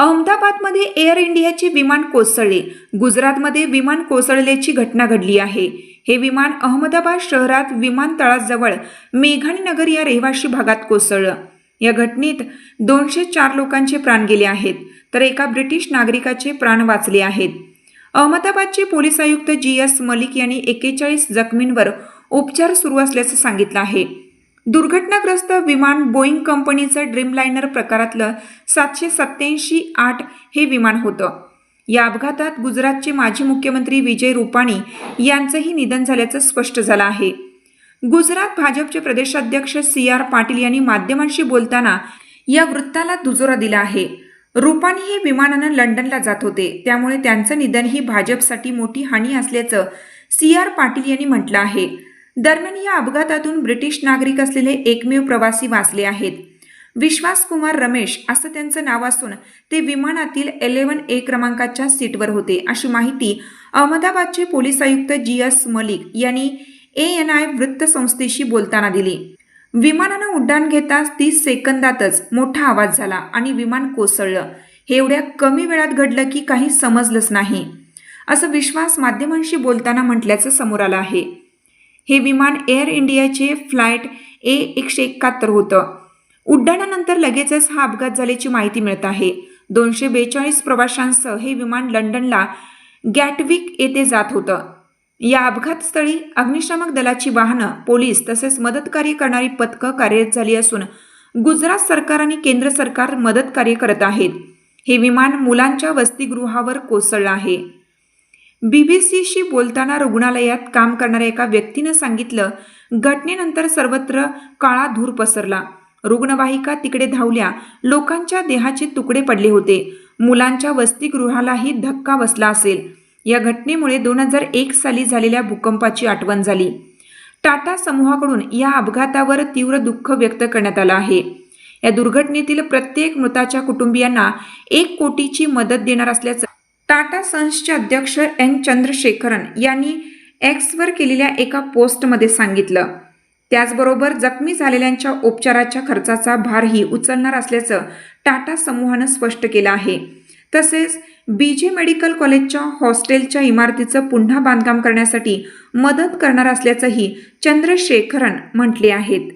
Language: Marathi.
अहमदाबादमध्ये एअर इंडियाचे विमान कोसळले. गुजरातमध्ये विमान कोसळल्याची घटना घडली आहे. हे विमान अहमदाबाद शहरात विमानतळाजवळ मेघाणी नगर या रहिवाशी भागात कोसळलं. या घटनेत दोनशे चार लोकांचे प्राण गेले आहेत तर एका ब्रिटिश नागरिकाचे प्राण वाचले आहेत. अहमदाबादचे पोलीस आयुक्त जी एस मलिक यांनी एकेचाळीस जखमींवर उपचार सुरू असल्याचं सांगितलं आहे. दुर्घटनाग्रस्त विमान बोईंग कंपनीचं ड्रीमलायनर प्रकारातलं सातशे सत्याऐंशी आठ हे विमान होतं. या अपघातात गुजरातचे माजी मुख्यमंत्री विजय रुपाणी यांचंही निधन झाल्याचं स्पष्ट झालं आहे. गुजरात भाजपचे प्रदेशाध्यक्ष सी आर पाटील यांनी माध्यमांशी बोलताना या वृत्ताला दुजोरा दिला आहे. रुपाणी हे विमानानं लंडनला जात होते. त्यामुळे त्यांचं निधन ही भाजपसाठी मोठी हानी असल्याचं सी आर पाटील यांनी म्हटलं आहे. दरम्यान या अपघातातून ब्रिटिश नागरिक असलेले एकमेव प्रवासी वाचले आहेत. विश्वास कुमार रमेश असं त्यांचं नाव असून ते विमानातील एलेव्हन ए क्रमांकाच्या सीटवर होते. अशी माहिती अहमदाबादचे पोलीस आयुक्त जी एस मलिक यांनी ए एन आय वृत्तसंस्थेशी बोलताना दिली. विमानानं उड्डाण घेताच तीस सेकंदातच मोठा आवाज झाला आणि विमान कोसळलं. हे एवढ्या कमी वेळात घडलं की काही समजलंच नाही. असं विश्वास माध्यमांशी बोलताना म्हटल्याचं समोर आलं आहे. हे विमान एअर इंडियाचे फ्लाईट ए एकशे एकाहत्तर होतं. उड्डाणानंतर लगेचच हा अपघात झाल्याची माहिती मिळत आहे. दोनशे बेचाळीस प्रवाशांसह हे विमान लंडनला गॅटविक येथे जात होतं. या अपघातस्थळी अग्निशामक दलाची वाहनं पोलीस तसेच मदत कार्य करणारी पथकं कार्यरत झाली असून गुजरात सरकार आणि केंद्र सरकार मदत कार्य करत आहेत. हे विमान मुलांच्या वसतिगृहावर कोसळलं आहे. बीबीसीशी बोलताना रुग्णालयात काम करणाऱ्या एका व्यक्तीनं सांगितलं घटनेनंतर सर्वत्र काळा धूर पसरला. रुग्णवाहिका तिकडे धावल्या लोकांच्या देहाचे तुकडे पडले होते. मुलांच्या वसतिगृहालाही धक्का बसला असेल. या घटनेमुळे दोन हजार एक साली झालेल्या भूकंपाची आठवण झाली. टाटा समूहाकडून या अपघातावर तीव्र दुःख व्यक्त करण्यात आलं आहे. या दुर्घटनेतील प्रत्येक मृताच्या कुटुंबियांना एक कोटीची मदत देणार असल्याचं टाटा सन्सचे अध्यक्ष एन. चंद्रशेखरन यांनी एक्सवर केलेल्या एका पोस्टमध्ये सांगितलं. त्याचबरोबर जखमी झालेल्यांच्या उपचाराच्या खर्चाचा भारही उचलणार असल्याचं टाटा समूहानं स्पष्ट केलं आहे. तसेच बी जे मेडिकल कॉलेजच्या हॉस्टेलच्या इमारतीचं पुन्हा बांधकाम करण्यासाठी मदत करणार असल्याचंही चंद्रशेखरन म्हटले आहेत.